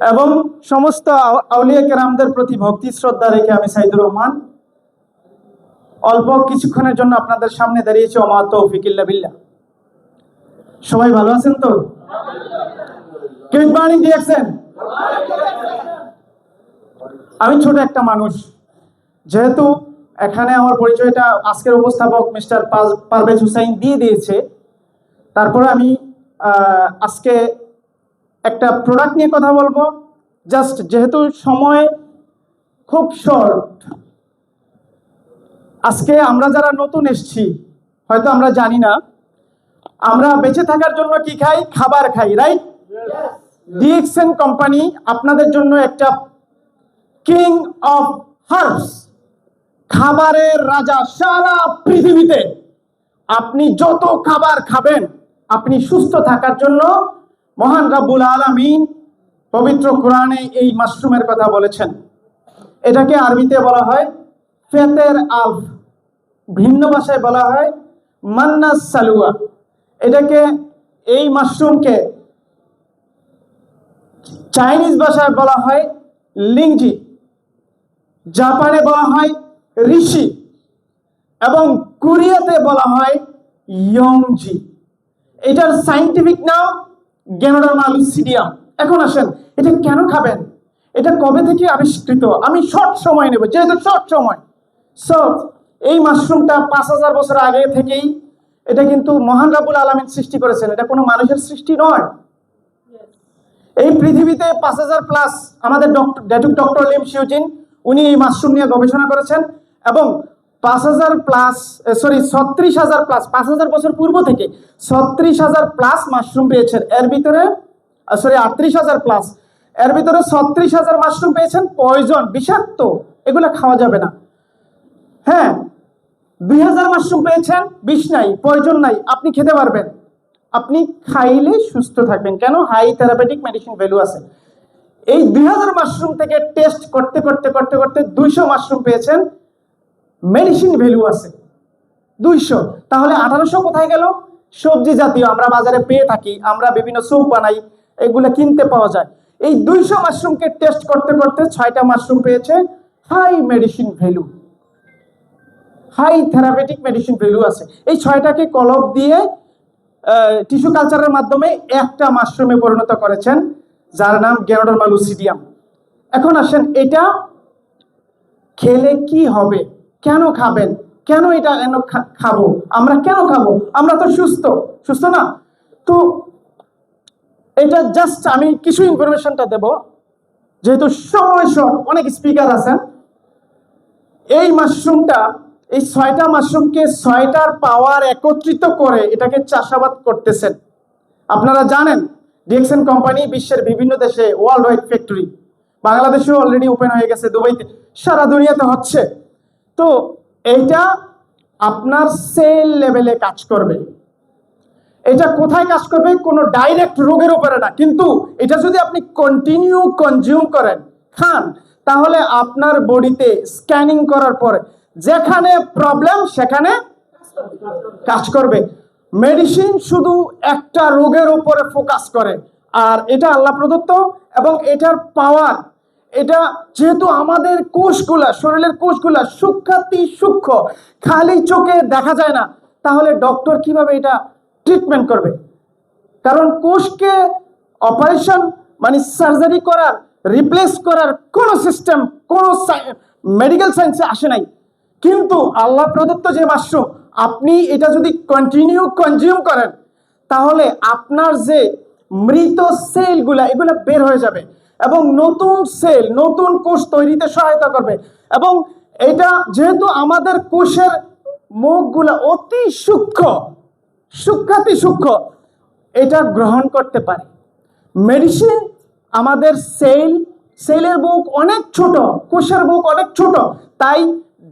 এবং সমস্ত আউলিয়া কেরামদের প্রতি ভক্তি, শ্রদ্ধা রেখে আমি সাইদুর রহমান অল্প কিছুক্ষণের জন্য আপনাদের সামনে দাঁড়িয়েছি। ওমা তৌফিকিল্লা বিল্লাহ। সবাই ভালো আছেন তো? মর্নিং ডিএক্সএন আমি ছোট একটা মানুষ। যেহেতু এখানে আমার পরিচয়টা আজকের উপস্থাপক মিস্টার পারভেজ হুসাইন দিয়ে দিয়েছে। তারপরে আমি আজকে একটা প্রোডাক্ট নিয়ে কথা বলব। জাস্ট যেহেতু সময় খুব শর্ট আজকে আমরা যারা নতুন এসছি হয়তো আমরা জানি না আমরা বেঁচে থাকার জন্য কি খাই? খাবার খাই রাইট ডিএক্সএন কোম্পানি আপনাদের জন্য একটা কিং অফ হার্বস খাবারের রাজা সারা পৃথিবীতে। আপনি যত খাবার খাবেন আপনি সুস্থ থাকার জন্য মহান রাব্বুল আলামিন পবিত্র কোরআনে এই মাশরুমের কথা বলেছেন। এটাকে আরবিতে বলা হয় ফেতের আলফ। ভিন্ন ভাষায় বলা হয় মান্নাস সালুয়া। এটাকে এই মাশরুমকে চাইনিজ ভাষায় বলা হয় লিংজি। জাপানে বলা হয় ঋষি। এবং কোরিয়াতে বলা হয় ইয়ংজি। এটার সাইন্টিফিক নাম গ্যানোডার্মা লুসিডিয়াম এখন আসেন এটা কেন খাবেন? এটা কবে থেকে আবিষ্কৃত? আমি শর্ট সময় নেব যেহেতু শর্ট সময়। সো এই মাশরুমটা পাঁচ হাজার বছর আগে থেকেই এটা কিন্তু মহান রাবুল আলমিন সৃষ্টি করেছেন। এটা কোনো মানুষের সৃষ্টি নয়। এই পৃথিবীতে পাঁচ হাজার প্লাস আমাদের ডক্টর ডক্টর লিম শিউজিন উনি এই মাশরুম নিয়ে গবেষণা করেছেন এবং পাঁচ হাজার প্লাস সরি ছত্রিশ হাজার প্লাস পাঁচ হাজার বছর পূর্ব থেকে ছত্রিশ হাজার প্লাস মাশরুম পেয়েছেন। এর ভিতরে সরি আটত্রিশ হাজার প্লাস এর ভিতরে ছত্রিশ হাজার মাশরুম পেয়েছেন পয়জন বিষাক্ত, এগুলো খাওয়া যাবে না। হ্যাঁ দুই হাজার মাশরুম পেয়েছেন, বিষ নাই প্রয়োজন নাই, আপনি খেতে পারবেন। আপনি খাইলে সুস্থ থাকবেন। কেন? হাই থেরাপেটিক মেডিসিন ভ্যালু আছে। এই দুই হাজার মাশরুম থেকে টেস্ট করতে করতে করতে করতে দুইশো মাশরুম পেয়েছেন মেডিসিন ভ্যালু আছে। দুইশো। তাহলে আঠারোশো কোথায় গেল? সবজি জাতীয়। আমরা বাজারে পেয়ে থাকি। আমরা বিভিন্ন স্যুপ বানাই। এগুলো কিনতে পাওয়া যায়। এই দুইশো মাশরুমকে টেস্ট করতে করতে ছয়টা মাশরুম পেয়েছে। High medicine value high therapeutic medicine value আছে। এই ছয়টাকে কলব দিয়ে টিস্যু কালচারের মাধ্যমে একটা মাশরুমে পরিণত করেছেন, যার নাম গ্যানোডার্মা লুসিডিয়াম এখন আসেন, এটা খেলে কি হবে? কেন খাবেন? কেন এটা কেন খাব? আমরা কেন খাব? আমরা তো সুস্থ। সুস্থ না? তো এটা জাস্ট আমি কিছু ইনফরমেশনটা দেব। যেহেতু সময় শর্ট অনেক স্পিকার আছেন। এই মাশরুমটা এই ছয়টা মাশরুমকে ছয়টার পাওয়ার একত্রিত করে এটাকে চাষাবাদ করতেছেন। আপনারা জানেন, ডিএক্সএন কোম্পানি বিশ্বের বিভিন্ন দেশে ওয়ার্ল্ড ওয়াইড ফ্যাক্টরি বাংলাদেশেও অলরেডি ওপেন হয়ে গেছে, দুবাইতে। সারা দুনিয়াতে হচ্ছে। তো এইটা আপনার সেল লেভেলে কাজ করবে। এটা কোথায় কাজ করবে? কোনো ডাইরেক্ট রোগের উপরে না। কিন্তু এটা যদি আপনি কন্টিনিউ কনজিউম করেন, খান, তাহলে আপনার বডিতে স্ক্যানিং করার পরে যেখানে প্রবলেম সেখানে কাজ করবে। মেডিসিন শুধু একটা রোগের উপরে ফোকাস করে। আর এটা আল্লাহ প্রদত্ত এবং এটার পাওয়ার এটা যেহেতু আমাদের কোষগুলা, শরীরের কোষগুলা সূক্ষাতি সূক্ষ্ম, খালি চোখে দেখা যায় না, তাহলে ডক্টর কীভাবে এটা ট্রিটমেন্ট করবে? কারণ কোষকে অপারেশন মানে সার্জারি করার রিপ্লেস করার কোনো সিস্টেম কোনো মেডিকেল সায়েন্সে আসে নাই। কিন্তু আল্লাহ প্রদত্ত যে মাশরুম, আপনি এটা যদি কন্টিনিউ কনজিউম করেন, তাহলে আপনার যে মৃত সেলগুলা এগুলো বের হয়ে যাবে। এবং নতুন সেল, নতুন কোষ তৈরিতে সহায়তা করবে। এবং এটা যেহেতু আমাদের কোষের মুখগুলা অতি সূক্ষ্ম সূক্ষাতি সূক্ষ্ম, এটা গ্রহণ করতে পারে। মেডিসিন আমাদের সেল, সেলের বুক অনেক ছোট, কোষের বুক অনেক ছোট, তাই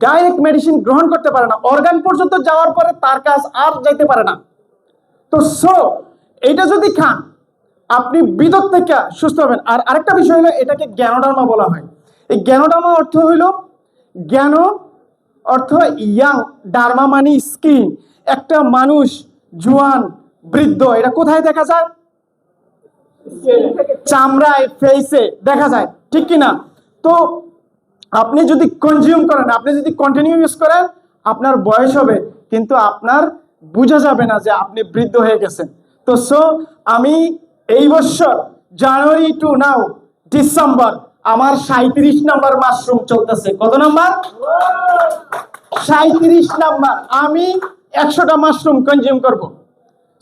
ডাইরেক্ট মেডিসিন গ্রহণ করতে পারে না। অর্গান পর্যন্ত যাওয়ার পরে তার কাজ আর যাইতে পারে না। তো সো, এটা যদি খান আপনি বিদক থেকে সুস্থ হবেন। আর আরেকটা বিষয় হলো, এটাকে জ্ঞানোডার্মা বলা হয়। এই জ্ঞানোডার্মা অর্থ হইল জ্ঞান অর্থ ইয়াং, ডার্মা মানে স্কিন। একটা মানুষ, জোয়ান, বৃদ্ধ, এটা কোথায় দেখা যায়? চামড়ায় ফেসে দেখা যায়, ঠিক কি না তো আপনি যদি কনজিউম করেন, আপনি যদি কন্টিনিউ ইউজ করেন, আপনার বয়স হবে, কিন্তু আপনার বোঝা যাবে না যে আপনি বৃদ্ধ হয়ে গেছেন। তো সো আমি এই বছর জানুয়ারি টু নাও ডিসেম্বর আমার সাঁত্রিশ নাম্বার মাশরুম চলতেছে। কত নাম্বার? সাঁত্রিশ নাম্বার। আমি একশোটা মাশরুম কনজিউম করব।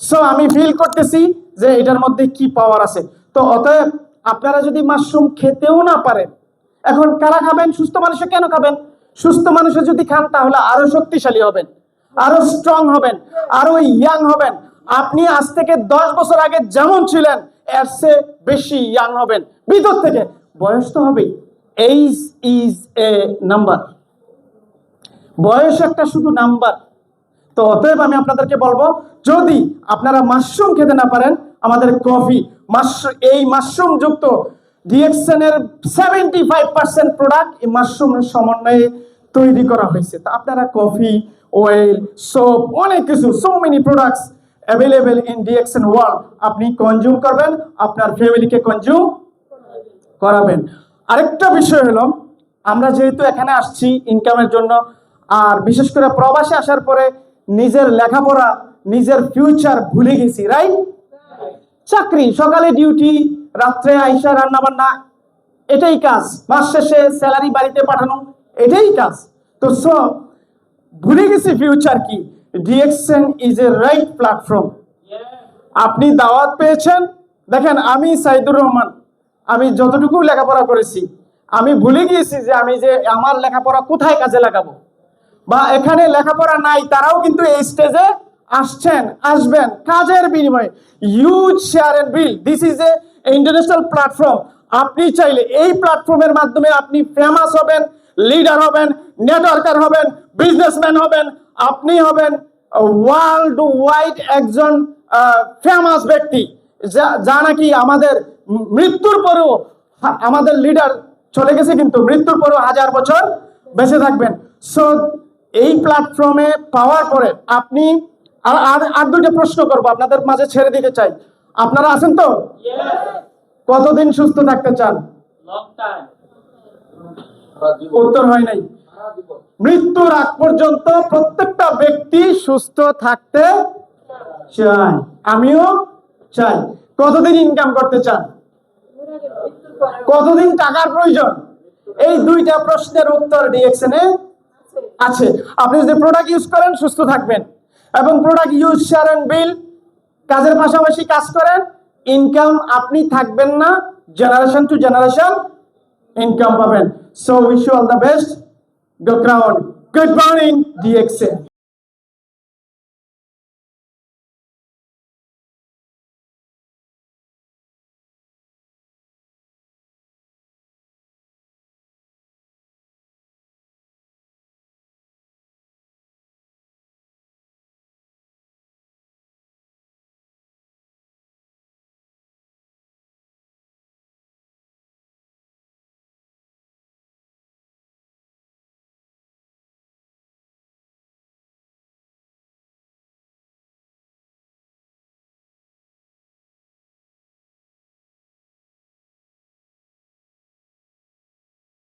সো আমি ফিল করতেছি যে এটার মধ্যে কি পাওয়ার আছে। তো অতএব আপনারা যদি মাশরুম খেতেও না পারেন, এখন কারা খাবেন? সুস্থ মানুষে কেন খাবেন? সুস্থ মানুষে যদি খান, তাহলে আরও শক্তিশালী হবেন, আরও স্ট্রং হবেন, আরও ইয়াং হবেন। আপনি আজ থেকে দশ বছর আগে যেমন ছিলেন, এর চেয়ে বেশি ইয়াং হবেন। ভিতর থেকে বয়স তো হবেই। এইজ ইজ এ নাম্বার বয়স একটা শুধু নাম্বার তো অতএব আমি আপনাদেরকে বলব, যদি আপনারা মাশরুম খেতে না পারেন, আমাদের কফি মাশরুম এই মাশরুম যুক্ত ডিএক্সএনের সেভেন্টি ফাইভ পার্সেন্ট প্রোডাক্ট এই মাশরুমের সমন্বয়ে তৈরি করা হয়েছে। তা আপনারা কফি অয়েল সোপ অনেক কিছু so many products available in DXN world আপনি কনজিউম করবেন, আপনার ফ্যামিলিকে কনজিউম করাবেন। আরেকটা বিষয় হলো, আমরা যেহেতু এখানে আসছি ইনকামের জন্য, আর বিশেষ করে প্রবাসে আসার পরে নিজের লেখাপড়া, নিজের ফিউচার ভুলে গেছি রাইট চাকরি, সকালে ডিউটি রাত্রে আইসা রান্না বান্না এটাই কাজ। মাস শেষে স্যালারি বাড়িতে পাঠানো, এটাই কাজ। তো সো ভুলে গেছি ফিউচার কি? DXN is a right platform আপনি দাওয়াত পেয়েছেন দেখেন আমি সাইদুর রহমান আমি যতটুকু লেখাপড়া করেছি আমি ভুলে গিয়েছি যে আমি যে আমার লেখাপড়া কোথায় কাজে লাগাবো। বা এখানে লেখাপড়া নাই তারাও কিন্তু এই স্টেজে আসছেন আসবেন কাজের বিনিময়ে। Use share and build this is a international platform আপনি চাইলে এই প্ল্যাটফর্মের মাধ্যমে আপনি ফেমাস হবেন লিডার হবেন নেটওয়ার্কার হবেন বিজনেসম্যান হবেন আপনি হবেন ওয়ার্ল্ড ওয়াইড একজন ফেমাস ব্যক্তি। যা যা নাকি আমাদের মৃত্যুর পরেও আমাদের লিডার চলে গেছে কিন্তু মৃত্যুর পরেও হাজার বছর বেঁচে থাকবেন। সো এই প্ল্যাটফর্মে পাওয়ার পরে আপনি আর আর আর দুইটা প্রশ্ন করব আপনাদের মাঝে ছেড়ে দিতে চাই। আপনারা আছেন তো? কতদিন সুস্থ থাকতে চান? উত্তর হয় নাই। মৃত্যুর আগ পর্যন্ত প্রত্যেকটা ব্যক্তি সুস্থ থাকতে চায়। আমিও চাই। কতদিন ইনকাম করতে চান? কতদিন টাকার প্রয়োজন? এই দুইটা প্রশ্নের উত্তর ডিএক্সএনে আছে। আপনি যদি প্রোডাক্ট ইউজ করেন, সুস্থ থাকবেন। এবং product use share and build কাজের পাশাপাশি কাজ করেন ইনকাম আপনি থাকবেন না জেনারেশন টু জেনারেশন ইনকাম পাবেন। So wish you all the best Good morning, DXL.